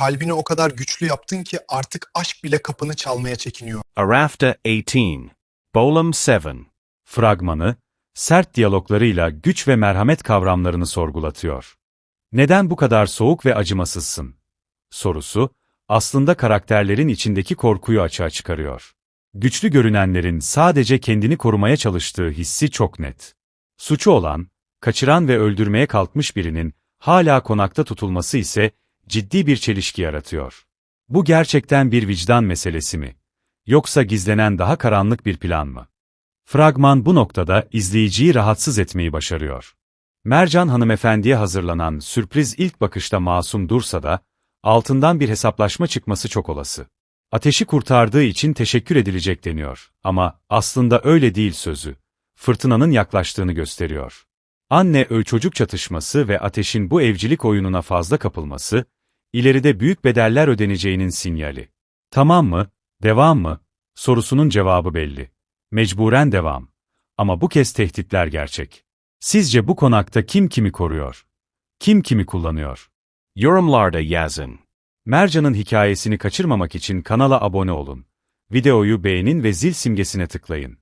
Kalbini o kadar güçlü yaptın ki artık aşk bile kapını çalmaya çekiniyor. Arafta 18. Bolum 7. Fragmanı, sert diyaloglarıyla güç ve merhamet kavramlarını sorgulatıyor. Neden bu kadar soğuk ve acımasızsın? Sorusu, aslında karakterlerin içindeki korkuyu açığa çıkarıyor. Güçlü görünenlerin sadece kendini korumaya çalıştığı hissi çok net. Suçu olan, kaçıran ve öldürmeye kalkmış birinin hala konakta tutulması ise ciddi bir çelişki yaratıyor. Bu gerçekten bir vicdan meselesi mi? Yoksa gizlenen daha karanlık bir plan mı? Fragman bu noktada izleyiciyi rahatsız etmeyi başarıyor. Mercan hanımefendiye hazırlanan sürpriz ilk bakışta masum dursa da, altından bir hesaplaşma çıkması çok olası. Ateşi kurtardığı için teşekkür edilecek deniyor ama aslında öyle değil sözü. Fırtınanın yaklaştığını gösteriyor. Anne öl çocuk çatışması ve ateşin bu evcilik oyununa fazla kapılması, ileride büyük bedeller ödeneceğinin sinyali. Tamam mı, devam mı? Sorusunun cevabı belli. Mecburen devam. Ama bu kez tehditler gerçek. Sizce bu konakta kim kimi koruyor? Kim kimi kullanıyor? Yorumlarda yazın. Mercan'ın hikayesini kaçırmamak için kanala abone olun. Videoyu beğenin ve zil simgesine tıklayın.